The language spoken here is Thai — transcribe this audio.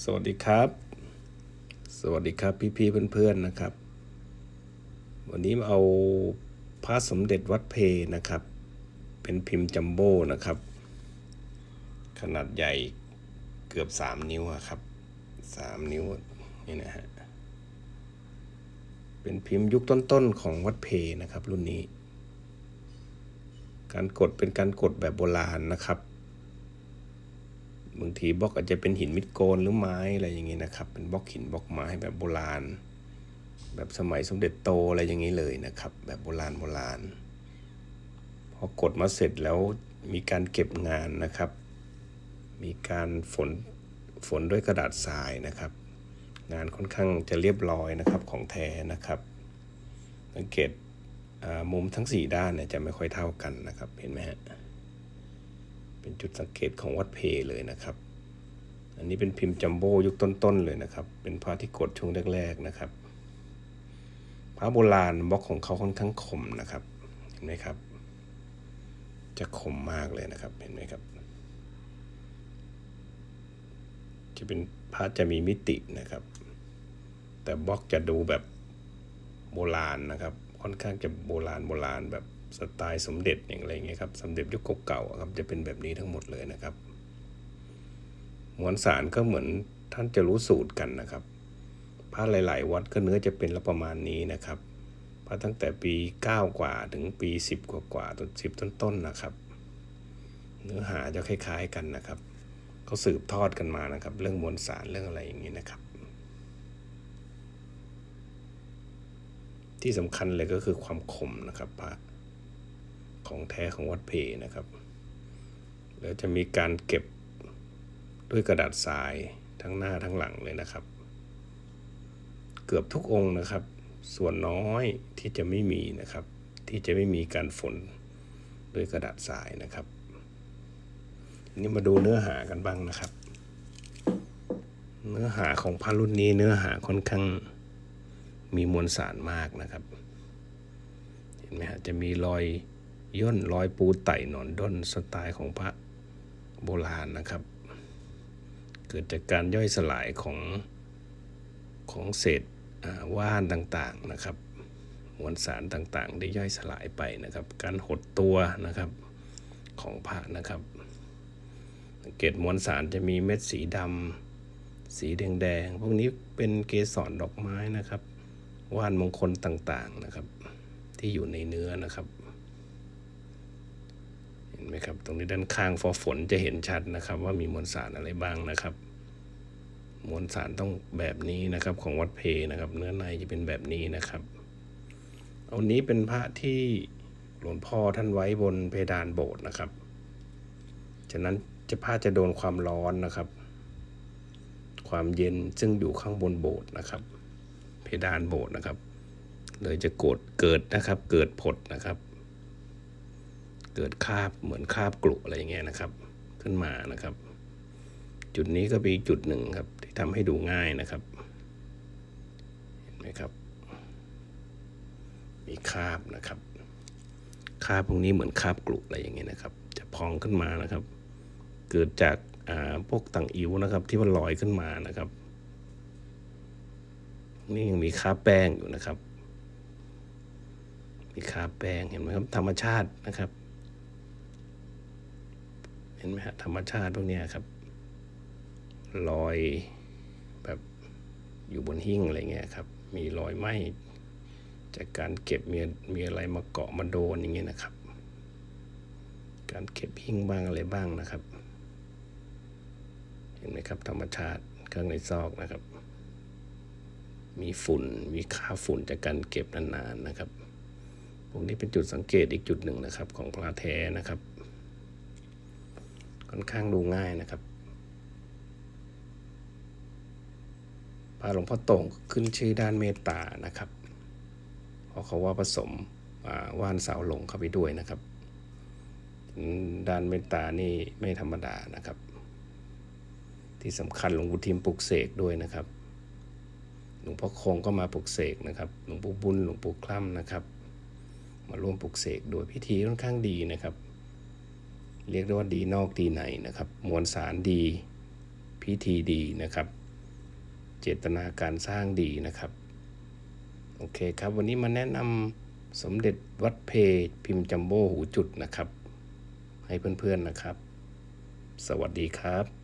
สวัสดีครับ สวัสดีครับพี่ๆเพื่อนๆนะครับ วันนี้มาเอาพระสมเด็จวัดเพนะครับ เป็นพิมพ์จัมโบ้นะครับ ขนาดใหญ่เกือบสามนิ้วครับสามนิ้วนี่นะฮะเป็นพิมพ์ยุคต้นๆของวัดเพนะครับรุ่นนี้ การกดเป็นการกดแบบโบราณนะครับ บางทีบล็อกอาจจะเป็นหินมิดโกนหรือไม้อะไรอย่างนี้นะครับ เป็นบล็อกหินบล็อกไม้แบบโบราณ แบบสมัยสมเด็จโตอะไรอย่างนี้เลยนะครับ แบบโบราณโบราณพอกดมาเสร็จแล้วมีการเก็บงานนะครับ มีการฝนฝนด้วยกระดาษทรายนะครับ งานค่อนข้างจะเรียบร้อยนะครับของแท้นะครับ สังเกตมุมทั้ง 4 ด้านเนี่ยจะไม่ค่อยเท่ากันนะครับเห็นไหมฮะ เป็นจุดสังเกตของวัดเพเลยนะครับ อันนี้เป็นพิมพ์จัมโบ้ยุคต้นๆเลยนะครับ เป็นพระที่กดช่วงแรกๆนะครับ พระโบราณบล็อกของเขาค่อนข้างคมนะครับ เห็นไหมครับ จะคมมากเลยนะครับ เห็นไหมครับ จะเป็นพระจะมีมิตินะครับ แต่บล็อกจะดูแบบโบราณนะครับ ค่อนข้างจะโบราณโบราณแบบ สไตล์สมเด็จอย่างไรเงี้ยครับสมเด็จยุคเก่าๆครับจะเป็นแบบนี้ทั้งหมดเลยนะครับมวลสารก็เหมือนท่านจะรู้สูตรกันนะครับพระหลาย ๆ วัดก็เนื้อจะเป็นละประมาณนี้นะครับพระตั้งแต่ปี 9 กว่าถึงปี 10 กว่ากว่าต้นสิบต้นๆนะครับ เนื้อหาจะคล้าย ๆ กันนะครับเขาสืบทอดกันมานะครับ เรื่องมวลสารเรื่องอะไรอย่างนี้นะครับ ที่สำคัญเลยก็คือความคมนะครับพระ ของแท้ของวัดเพนะครับ แล้วจะมีการเก็บด้วยกระดาษทรายทั้งหน้าทั้งหลังเลยนะครับ เกือบทุกองค์นะครับ ส่วนน้อยที่จะไม่มีนะครับ ที่จะไม่มีการฝนด้วยกระดาษทรายนะครับนนี้มาดูเนื้อหากันบ้างนะครับ เนื้อหาของพระรุ่นนี้เนื้อหาค่อนข้างมีมวลสารมากนะครับ เห็นไหมฮะจะมีรอย ย่นรอยปูไต่หนอนด้นสไตล์ของพระโบราณนะครับ เกิดจากการย่อยสลายของของเศษว่านต่างๆนะครับ มวลสารต่างๆ ได้ย่อยสลายไปนะครับ การหดตัวนะครับของพระนะครับสังเกตมวลสารจะมีเม็ดสีดำสีแดงๆพวกนี้เป็นเกสรดอกไม้นะครับ ว่านมงคลต่างๆนะครับ ที่อยู่ในเนื้อนะครับ ไหมครับ ตรงนี้ด้านข้างฟอฝนจะเห็นชัดนะครับ ว่ามีมวลสารอะไรบ้างนะครับ มวลสารต้องแบบนี้นะครับ ของวัดเพนะครับ เนื้อในจะเป็นแบบนี้นะครับเอานี้เป็นพระที่หลวงพ่อท่านไว้บนเพดานโบสถ์นะครับ ฉะนั้นจะผ้าจะโดนความร้อนนะครับ ความเย็นซึ่งอยู่ข้างบนโบสถ์นะครับ เพดานโบสถ์นะครับ เลยจะโกดเกิดนะครับ เกิดผดนะครับ เกิดคาบเหมือนคาบกลุอะไรอย่างเงี้ยนะครับ ขึ้นมานะครับ จุดนี้ก็เป็นอีจุดหนึ่งครับ ที่ทำให้ดูง่ายนะครับเห็นไหมครับ มีคาบนะครับ คาบพวกนี้เหมือนคาบกลุอะไรอย่างเงี้ยนะครับ จะพองขึ้นมานะครับ เกิดจากอ่าพวกต่างอิ๋วนะครับ ที่มันลอยขึ้นมานะครับ นี่ยังมีคาบแป้งอยู่นะครับมีคาบแป้งเห็นไหมครับธรรมชาตินะครับ เห็นไหมฮะธรรมชาติพวกนี้ครับลอยแบบอยู่บนหิ้งอะไรเงี้ยครับ มีรอยไหมจากการเก็บมีมีอะไรมาเกาะมาโดนอย่างเงี้ยนะครับ การเก็บหิ้งบ้างอะไรบ้างนะครับ เห็นไหมครับ ธรรมชาติข้างในซอกนะครับ มีฝุ่นมีค่าฝุ่นจากการเก็บนานๆนะครับพวกนี้เป็นจุดสังเกตอีกจุดหนึ่งนะครับ ของพระแท้นะครับ ค่อนข้างดูง่ายนะครับพระหลวงพ่อโต่งขึ้นชื่อด้านเมตตานะครับ เพราะเขาว่าผสมว่านสาวหลงเข้าไปด้วยนะครับ ด้านเมตตานี่ไม่ธรรมดานะครับ ที่สำคัญหลวงปู่ทิมปลุกเสกด้วยนะครับ หลวงพ่อคงก็มาปลุกเสกนะครับ หลวงปู่บุญหลวงปู่คล่ำนะครับ มาร่วมปลุกเสกโดยพิธีค่อนข้างดีนะครับ เรียกได้ว่าดีนอกดีในนะครับ มวลสารดี พิธีดีนะครับ เจตนาการสร้างดีนะครับ โอเคครับ วันนี้มาแนะนำสมเด็จวัดเพพิมพ์จัมโบ้หูจุดนะครับ ให้เพื่อนๆนะครับ สวัสดีครับ